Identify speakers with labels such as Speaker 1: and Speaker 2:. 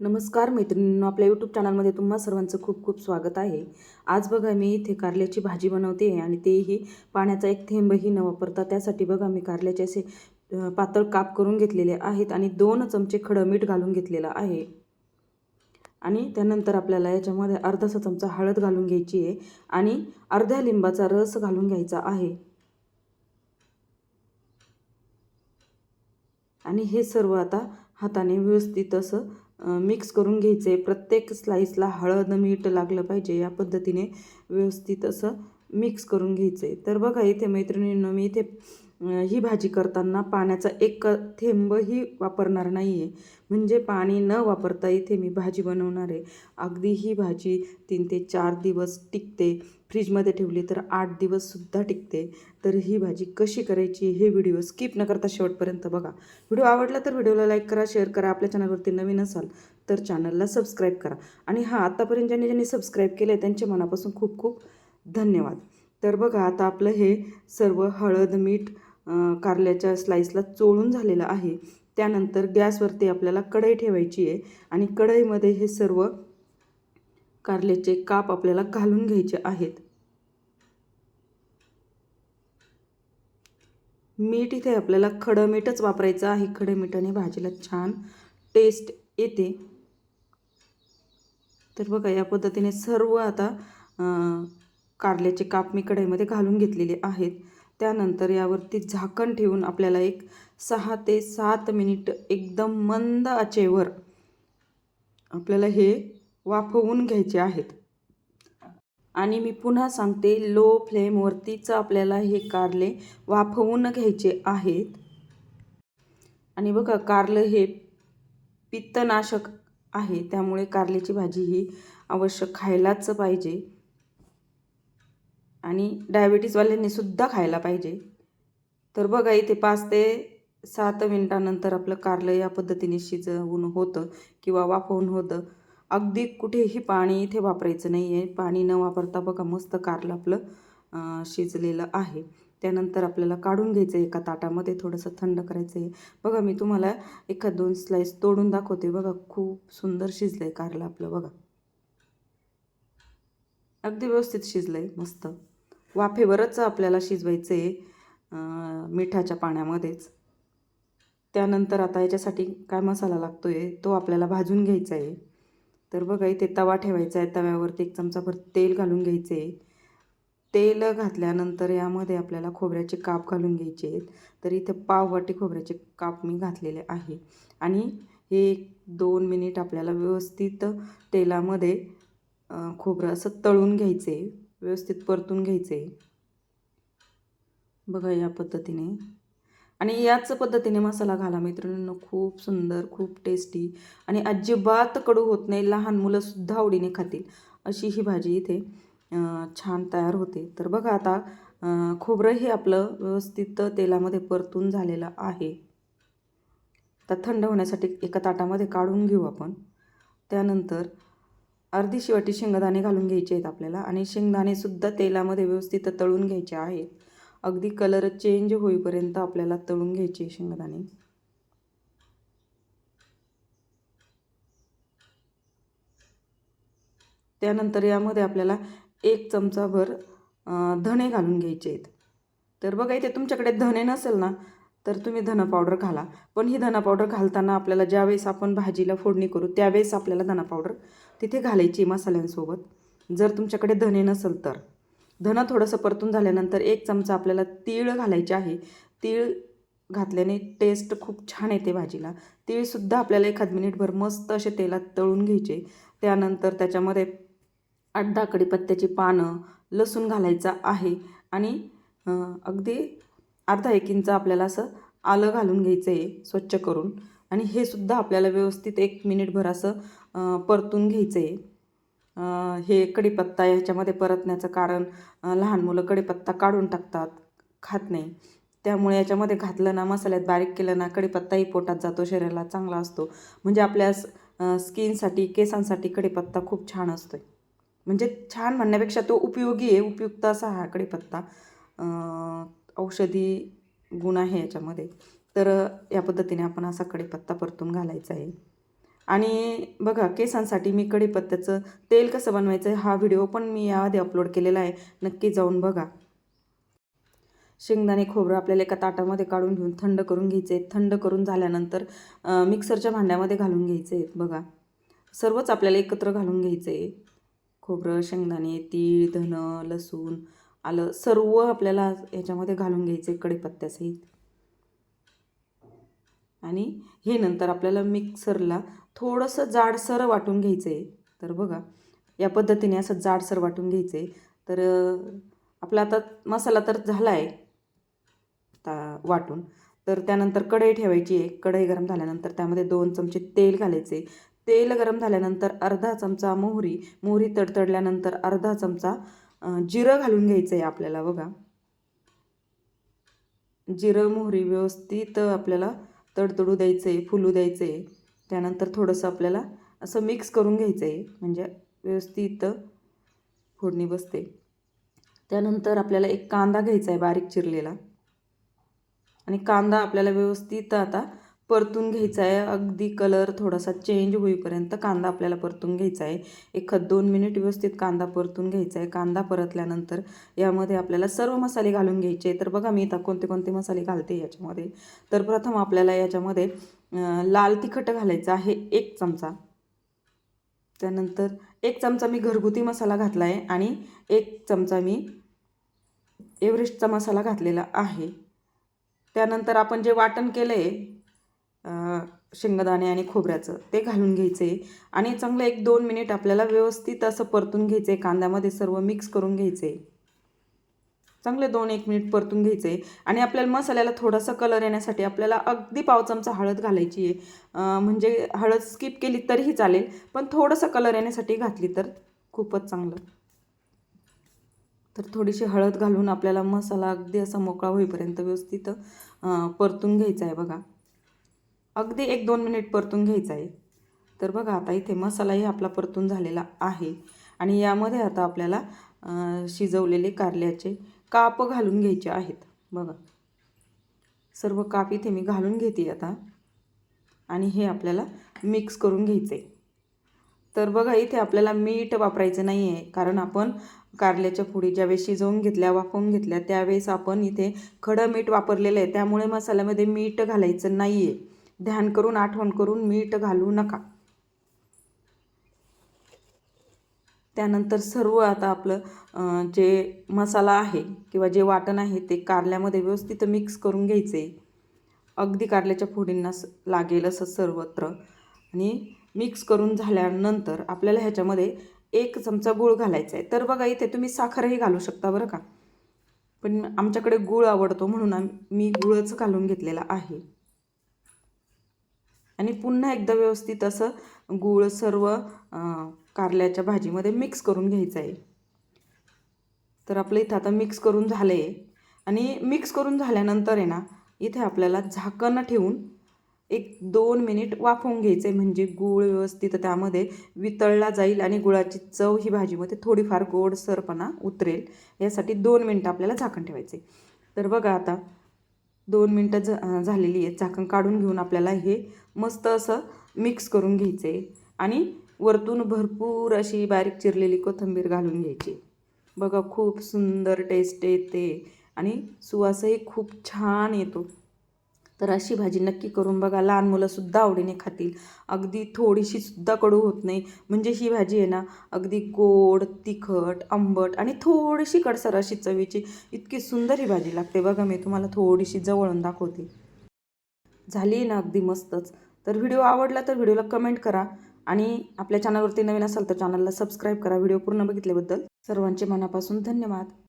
Speaker 1: नमस्कार मैत्रिणींनो आपल्या यूट्यूब चॅनलमध्ये तुम्हा सर्वांचं खूप खूप स्वागत आहे. आज बघा मी इथे कारल्याची भाजी बनवते आणि तेही पाण्याचा एक थेंबही न वापरता. त्यासाठी बघा मी कारल्याचे असे पातळ काप करून घेतलेले आहेत आणि दोन चमचे खडं मीठ घालून घेतलेलं आहे. आणि त्यानंतर आपल्याला याच्यामध्ये अर्धासा चमचा हळद घालून घ्यायची आहे आणि अर्ध्या लिंबाचा रस घालून घ्यायचा आहे. आणि हे सर्व आता हाताने व्यवस्थित असं मिक्स करून घ्यायचे. प्रत्येक स्लाईसला हळद मीठ लागलं पाहिजे. या पद्धतीने व्यवस्थित असं मिक्स करून घ्यायचं. आहे तर बघा इथे मैत्रिणींनो मी इथे ही भाजी करताना पाण्याचा एक थेंबही वापरणार नाही आहे म्हणजे पाणी न वापरता इथे मी भाजी बनवणार आहे. अगदी ही भाजी तीन ते चार दिवस टिकते. फ्रीजमध्ये ठेवली तर आठ दिवससुद्धा टिकते. तर ही भाजी कशी करायची हे व्हिडिओ स्किप न करता शेवटपर्यंत बघा. व्हिडिओ आवडला तर व्हिडिओला लाईक करा शेअर करा आपल्या चॅनलवरती नवीन असाल तर चॅनलला सबस्क्राईब करा. आणि हां आत्तापर्यंत ज्यांनी ज्यांनी सबस्क्राईब केलं आहे त्यांच्या मनापासून खूप खूप धन्यवाद. तर बघा आता आपलं हे सर्व हळद मीठ कारल्याच्या स्लाईसला चोळून झालेलं आहे. त्यानंतर गॅसवरती आपल्याला कढई ठेवायची आहे आणि कढईमध्ये हे सर्व कारल्याचे काप आपल्याला घालून घ्यायचे आहेत. मीठ इथे आपल्याला खडं मीठच वापरायचं आहे. खडं मिठाने भाजीला छान टेस्ट येते. तर बघा या पद्धतीने सर्व आता कारल्याचे काप मी कढईमध्ये घालून घेतलेले आहेत. त्यानंतर यावरती झाकण ठेवून आपल्याला एक सहा ते सात मिनिट एकदम मंद आचेवर आपल्याला हे वाफवून घ्यायचे आहेत. आणि मी पुन्हा सांगते लो फ्लेमवरतीच आपल्याला हे कारले वाफवून घ्यायचे आहेत. आणि बघा कारलं हे पित्तनाशक आहे त्यामुळे कारल्याची भाजी ही अवश्य खायलाच पाहिजे. आणि डायबिटीजवाल्यांनी सुद्धा खायला पाहिजे. तर बघा इथे पाच ते सात मिनटानंतर आपलं कारलं या पद्धतीने शिजवून होतं किंवा वाफवून होतं. अगदी कुठेही पाणी इथे वापरायचं नाही आहे पाणी न वापरता बघा मस्त कारलं आपलं शिजलेलं आहे. त्यानंतर आपल्याला काढून घ्यायचं आहे एका ताटामध्ये थोडंसं थंड करायचं आहे. बघा मी तुम्हाला एखाद दोन स्लाईस तोडून दाखवते. बघा खूप सुंदर शिजलं आहे कारलं आपलं बघा. अगदी व्यवस्थित शिजलं आहे मस्त. वाफेवरच आपल्याला शिजवायचं आहे मिठाच्या पाण्यामध्येच. त्यानंतर आता याच्यासाठी काय मसाला लागतो आहे तो आपल्याला भाजून घ्यायचा आहे. तर बघा इथे तवा ठेवायचा आहे. तव्यावरती एक चमचाभर तेल घालून घ्यायचे. आहे तेल घातल्यानंतर यामध्ये आपल्याला खोबऱ्याचे काप घालून घ्यायचे आहेत. तर इथे पाववाटी खोबऱ्याचे काप मी घातलेले आहे. आणि हे एक दोन मिनिट आपल्याला व्यवस्थित तेलामध्ये खोबरं असं तळून घ्यायचे. व्यवस्थित परतून घ्यायचे. बघा या पद्धतीने. आणि याच पद्धतीने मसाला घाला मैत्रिणींनो. खूप सुंदर खूप टेस्टी आणि अजिबात कडू होत नाही. लहान मुलंसुद्धा आवडीने खातील. अशी ही भाजी इथे छान तयार होते. तर बघा आता खोबरं हे आपलं व्यवस्थित तेलामध्ये परतून झालेलं आहे. तर थंड होण्यासाठी एका ताटामध्ये काढून घेऊ आपण. त्यानंतर अर्धी वाटी शेंगदाणे घालून घ्यायचे आहेत आपल्याला आणि शेंगदाणेसुद्धा तेलामध्ये व्यवस्थित तळून घ्यायचे आहेत. अगदी कलर चेंज होईपर्यंत आपल्याला तळून घ्यायचे शेंगदाणे. त्यानंतर यामध्ये आपल्याला एक चमचाभर धणे घालून घ्यायचे आहेत. तर बघा इथे तुमच्याकडे धणे नसेल ना तर तुम्ही धना पावडर घाला. पण ही धना पावडर घालताना आपल्याला ज्यावेळेस आपण भाजीला फोडणी करू त्यावेळेस आपल्याला धना पावडर तिथे घालायची मसाल्यांसोबत. जर तुमच्याकडे धणे नसेल तर. धनं थोडंसं परतून झाल्यानंतर एक चमचा आपल्याला तीळ घालायचे आहे. तीळ घातल्याने टेस्ट खूप छान येते भाजीला. तीळसुद्धा आपल्याला एखाद मिनिटभर मस्त असे तेलात तळून घ्यायचे. त्यानंतर त्याच्यामध्ये आठ दहा कडीपत्त्याची पानं लसूण घालायचा आहे. आणि अगदी अर्धा एक इंच आपल्याला असं आलं घालून घ्यायचं आहे स्वच्छ करून. आणि हे सुद्धा आपल्याला व्यवस्थित एक मिनिटभर असं परतून घ्यायचं आहे हे कढीपत्ता ह्याच्यामध्ये परतण्याचं कारण लहान मुलं कढीपत्ता काढून टाकतात खात नाही. त्यामुळे याच्यामध्ये घातलं ना मसाल्यात बारीक केलं ना कढीपत्ताही पोटात जातो शरीराला चांगला असतो. म्हणजे आपल्या स्किनसाठी केसांसाठी कढीपत्ता खूप छान असतो म्हणजे छान म्हणण्यापेक्षा तो उपयोगी आहे उपयुक्त असा हा कढीपत्ता. औषधी गुण आहे याच्यामध्ये. तर या पद्धतीने आपण असा कढीपत्ता परतून घालायचा आहे. आणि बघा केसांसाठी मी कढीपत्त्याचं तेल कसं बनवायचं हा व्हिडिओ पण मी याआधी अपलोड केलेला आहे. नक्की जाऊन बघा. शेंगदाणे खोबरं आपल्याला एका ताटामध्ये काढून घेऊन थंड करून घ्यायचे. थंड करून झाल्यानंतर मिक्सरच्या भांड्यामध्ये घालून घ्यायचे. बघा. सर्वच आपल्याला एकत्र घालून घ्यायचं. आहे खोबरं शेंगदाणे तीळ धनं लसूण आलं सर्व आपल्याला याच्यामध्ये घालून घ्यायचे कढीपत्त्यासहित आणि हे नंतर आपल्याला मिक्सरला थोडंसं जाडसर वाटून घ्यायचं आहे तर बघा या पद्धतीने असं जाडसर वाटून घ्यायचं आहे तर आपला आता मसाला तर झाला आहे ता वाटून. तर त्यानंतर कढई ठेवायची आहे. कढई गरम झाल्यानंतर त्यामध्ये दोन चमचे तेल घालायचे. तेल गरम झाल्यानंतर अर्धा चमचा मोहरी. मोहरी तडतडल्यानंतर अर्धा चमचा जिरं घालून घ्यायचं आहे आपल्याला बघा. जिरं मोहरी व्यवस्थित आपल्याला तडतडू द्यायचं आहे फुलू द्यायचं आहे त्यानंतर थोडंसं आपल्याला असं मिक्स करून घ्यायचं आहे म्हणजे व्यवस्थित फोडणी बसते. त्यानंतर आपल्याला एक कांदा घ्यायचा आहे बारीक चिरलेला. आणि कांदा आपल्याला व्यवस्थित आता परतून घ्यायचा आहे. अगदी कलर थोडासा चेंज होईपर्यंत कांदा आपल्याला परतून घ्यायचा आहे. एखाद दोन मिनिट व्यवस्थित कांदा परतून घ्यायचा आहे. कांदा परतल्यानंतर यामध्ये आपल्याला सर्व मसाले घालून घ्यायचे तर बघा मी आता कोणते कोणते मसाले घालते याच्यामध्ये. तर प्रथम आपल्याला याच्यामध्ये लाल तिखट घालायचं आहे एक चमचा. त्यानंतर एक चमचा मी घरगुती मसाला घातला आहे आणि एक चमचा मी एव्हरेस्टचा मसाला घातलेला आहे. त्यानंतर आपण जे वाटण केलं आहे शेंगदाणे आणि खोबऱ्याचं ते घालून घ्यायचे. आणि चांगलं एक दोन मिनिट आपल्याला व्यवस्थित असं परतून घ्यायचं आहे कांद्यामध्ये सर्व मिक्स करून घ्यायचे. चांगले दोन एक मिनिट परतून घ्यायचे. आणि आपल्याला मसाल्याला थोडासा कलर येण्यासाठी आपल्याला अगदी पाव चमचा हळद घालायची आहे. म्हणजे हळद स्किप केली तरीही चालेल पण थोडंसं कलर येण्यासाठी घातली तर खूपच चांगलं. तर थोडीशी हळद घालून आपल्याला मसाला अगदी असा मोकळा होईपर्यंत व्यवस्थित परतून घ्यायचा आहे बघा. अगदी एक दोन मिनिट परतून घ्यायचं आहे. तर बघा आता इथे मसालाही आपला परतून झालेला आहे. आणि यामध्ये आता आपल्याला शिजवलेले कारल्याचे काप घालून घ्यायचे आहेत. बघा. सर्व काप इथे मी घालून घेते आता. आणि हे आपल्याला मिक्स करून घ्यायचं आहे तर बघा इथे आपल्याला मीठ वापरायचं नाही आहे कारण आपण कारल्याच्या फोडी ज्यावेळेस शिजवून घेतल्या वाफवून घेतल्या त्यावेळेस आपण इथे खडं मीठ वापरलेलं आहे. त्यामुळे मसाल्यामध्ये मीठ घालायचं नाही आहे ध्यान करून आठवण करून मीठ घालू नका. त्यानंतर सर्व आता आपलं जे मसाला आहे किंवा जे वाटण आहे ते कारल्यामध्ये व्यवस्थित मिक्स करून घ्यायचे. अगदी कारल्याच्या फोडींना स- लागेल असं सर्वत्र. आणि मिक्स करून झाल्यानंतर आपल्याला ह्याच्यामध्ये एक चमचा गूळ घालायचा आहे. तर बघा इथे तुम्ही साखरही घालू शकता बरं का. पण आमच्याकडे गूळ आवडतो म्हणून मी गुळच घालून घेतलेला आहे. आणि पुन्हा एकदा व्यवस्थित असं गूळ सर्व कारल्याच्या भाजीमध्ये मिक्स करून घ्यायचं आहे. तर आपलं इथं आता मिक्स करून झालं आहे आणि मिक्स करून झाल्यानंतर आहे ना इथे आपल्याला झाकण ठेवून एक दोन मिनिट वाफवून घ्यायचं आहे म्हणजे गूळ व्यवस्थित त्यामध्ये वितळला जाईल आणि गुळाची चव ही भाजीमध्ये थोडीफार गोडसरपणा उतरेल. यासाठी दोन मिनटं आपल्याला झाकण ठेवायचं आहे तर बघा आता दोन मिनटं झ झालेली आहेत. झाकण काढून घेऊन आपल्याला हे मस्त असं मिक्स करून घ्यायचं आहे आणि वरतून भरपूर अशी बारीक चिरलेली कोथिंबीर घालून घ्यायची. बघा खूप सुंदर टेस्ट येते आणि सुवासही खूप छान येतो. तर अशी भाजी नक्की करून बघा. लहान मुलंसुद्धा आवडीने खातील. अगदी थोडीशी सुद्धा कडू होत नाही. म्हणजे ही भाजी आहे ना अगदी गोड तिखट आंबट आणि थोडीशी कडसर अशी चवीची इतकी सुंदर ही भाजी लागते. बघा मी तुम्हाला थोडीशी जवळून दाखवते. झाली ना अगदी मस्तच. तर व्हिडिओ आवडला तर व्हिडिओला कमेंट करा आणि आपल्या चॅनलवरती नवीन असाल तर चॅनलला सबस्क्राईब करा. व्हिडिओ पूर्ण बघितल्याबद्दल सर्वांचे मनापासून धन्यवाद.